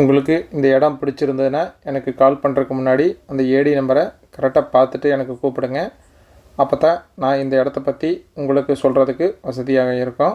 உங்களுக்கு இந்த இடம் பிடிச்சிருந்ததுன்னா எனக்கு கால் பண்ணுறதுக்கு முன்னாடி அந்த ஏடி நம்பரை கரெக்டாக பார்த்துட்டு எனக்கு கூப்பிடுங்க. அப்போ தான் நான் இந்த இடத்த பற்றி உங்களுக்கு சொல்கிறதுக்கு வசதியாக இருக்கும்.